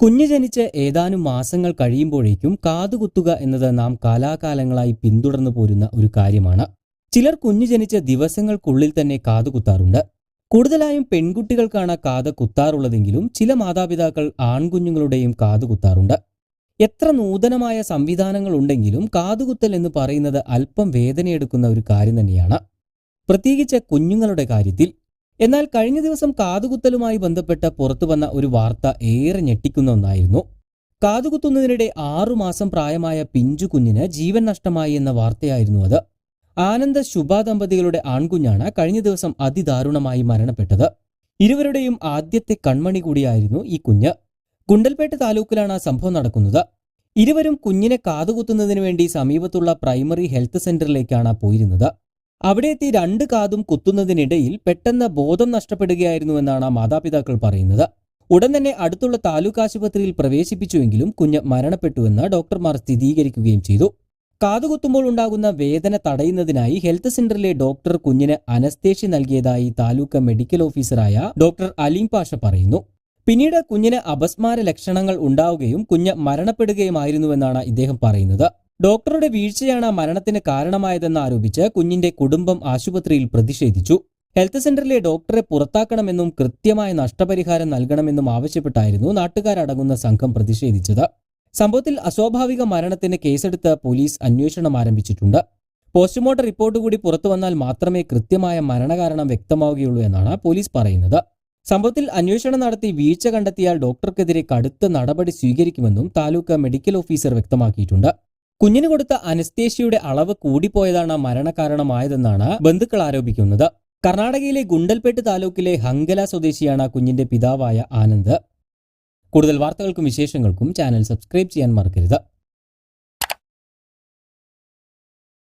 കുഞ്ഞു ജനിച്ച് ഏതാനും മാസങ്ങൾ കഴിയുമ്പോഴേക്കും കാതുകുത്തുക എന്നത് നാം കാലാകാലങ്ങളായി പിന്തുടർന്നു പോരുന്ന ഒരു കാര്യമാണ്. ചിലർ കുഞ്ഞു ജനിച്ച ദിവസങ്ങൾക്കുള്ളിൽ തന്നെ കാതുകുത്താറുണ്ട്. കൂടുതലായും പെൺകുട്ടികൾക്കാണ് കാത് കുത്താറുള്ളതെങ്കിലും ചില മാതാപിതാക്കൾ ആൺകുഞ്ഞുങ്ങളുടെയും കാതുകുത്താറുണ്ട് എത്ര നൂതനമായ സംവിധാനങ്ങൾ ഉണ്ടെങ്കിലും കാതുകുത്തൽ എന്ന് പറയുന്നത് അല്പം വേദനയെടുക്കുന്ന ഒരു കാര്യം തന്നെയാണ്. പ്രത്യേകിച്ച് കുഞ്ഞുങ്ങളുടെ കാര്യത്തിൽ എന്നാൽ കഴിഞ്ഞ ദിവസം കാതുകുത്തലുമായി ബന്ധപ്പെട്ട് പുറത്തു വന്ന ഒരു വാർത്ത ഏറെ ഞെട്ടിക്കുന്ന ഒന്നായിരുന്നു. കാതുകുത്തുന്നതിനിടെ ആറുമാസം പ്രായമായ പിഞ്ചു കുഞ്ഞിന് ജീവൻ നഷ്ടമായി എന്ന വാർത്തയായിരുന്നു അത്. ആനന്ദ ശുഭ ദമ്പതികളുടെ ആൺകുഞ്ഞാണ് കഴിഞ്ഞ ദിവസം അതിദാരുണമായി മരണപ്പെട്ടത്. ഇരുവരുടെയും ആദ്യത്തെ കൺമണി കൂടിയായിരുന്നു ഈ കുഞ്ഞ്. ഗുണ്ടൽപേട്ട് താലൂക്കിലാണ് സംഭവം നടക്കുന്നത്. ഇരുവരും കുഞ്ഞിനെ കാതുകുത്തുന്നതിനു വേണ്ടി സമീപത്തുള്ള പ്രൈമറി ഹെൽത്ത് സെന്ററിലേക്കാണ് പോയിരുന്നത്. അവിടെ എത്തി രണ്ട് കാതും കുത്തുന്നതിനിടയിൽ പെട്ടെന്ന് ബോധം നഷ്ടപ്പെടുകയായിരുന്നുവെന്നാണ് മാതാപിതാക്കൾ പറയുന്നത്. ഉടൻ തന്നെ അടുത്തുള്ള താലൂക്ക് ആശുപത്രിയിൽ പ്രവേശിപ്പിച്ചുവെങ്കിലും കുഞ്ഞ് മരണപ്പെട്ടുവെന്ന് ഡോക്ടർമാർ സ്ഥിരീകരിക്കുകയും ചെയ്തു. കാതുകുത്തുമ്പോൾ ഉണ്ടാകുന്ന വേദന തടയുന്നതിനായി ഹെൽത്ത് സെന്ററിലെ ഡോക്ടർ കുഞ്ഞിന് അനസ്തേഷ്യ നൽകിയതായി താലൂക്ക് മെഡിക്കൽ ഓഫീസറായ ഡോക്ടർ അലീം പാഷ പറയുന്നു. പിന്നീട് കുഞ്ഞിന് അപസ്മാര ലക്ഷണങ്ങൾ ഉണ്ടാവുകയും കുഞ്ഞ് മരണപ്പെടുകയുമായിരുന്നുവെന്നാണ് ഇദ്ദേഹം പറയുന്നത്. ഡോക്ടറുടെ വീഴ്ചയാണ് മരണത്തിന് കാരണമായതെന്ന് ആരോപിച്ച് കുഞ്ഞിന്റെ കുടുംബം ആശുപത്രിയിൽ പ്രതിഷേധിച്ചു. ഹെൽത്ത് സെന്ററിലെ ഡോക്ടറെ പുറത്താക്കണമെന്നും കൃത്യമായ നഷ്ടപരിഹാരം നൽകണമെന്നും ആവശ്യപ്പെട്ടായിരുന്നു നാട്ടുകാരടങ്ങുന്ന സംഘം പ്രതിഷേധിച്ചത്. സംഭവത്തിൽ അസ്വാഭാവിക മരണത്തിന് കേസെടുത്ത് പോലീസ് അന്വേഷണം ആരംഭിച്ചിട്ടുണ്ട്. പോസ്റ്റ്മോർട്ടം റിപ്പോർട്ട് കൂടി പുറത്തു വന്നാൽ മാത്രമേ കൃത്യമായ മരണകാരണം വ്യക്തമാവുകയുള്ളൂ എന്നാണ് പോലീസ് പറയുന്നത്. സംഭവത്തിൽ അന്വേഷണം നടത്തി വീഴ്ച കണ്ടെത്തിയാൽ ഡോക്ടർക്കെതിരെ കടുത്ത നടപടി സ്വീകരിക്കുമെന്നും താലൂക്ക് മെഡിക്കൽ ഓഫീസർ വ്യക്തമാക്കിയിട്ടുണ്ട്. കുഞ്ഞിന് കൊടുത്ത അനസ്തേഷ്യയുടെ അളവ് കൂടിപ്പോയതാണ് മരണകാരണമായതെന്നാണ് ബന്ധുക്കൾ ആരോപിക്കുന്നത്. കർണാടകയിലെ ഗുണ്ടൽപേട്ട് താലൂക്കിലെ ഹങ്കല സ്വദേശിയാണ് കുഞ്ഞിന്റെ പിതാവായ ആനന്ദ്. കൂടുതൽ വാർത്തകൾക്കും വിശേഷങ്ങൾക്കും ചാനൽ സബ്സ്ക്രൈബ് ചെയ്യാൻ മറക്കരുത്.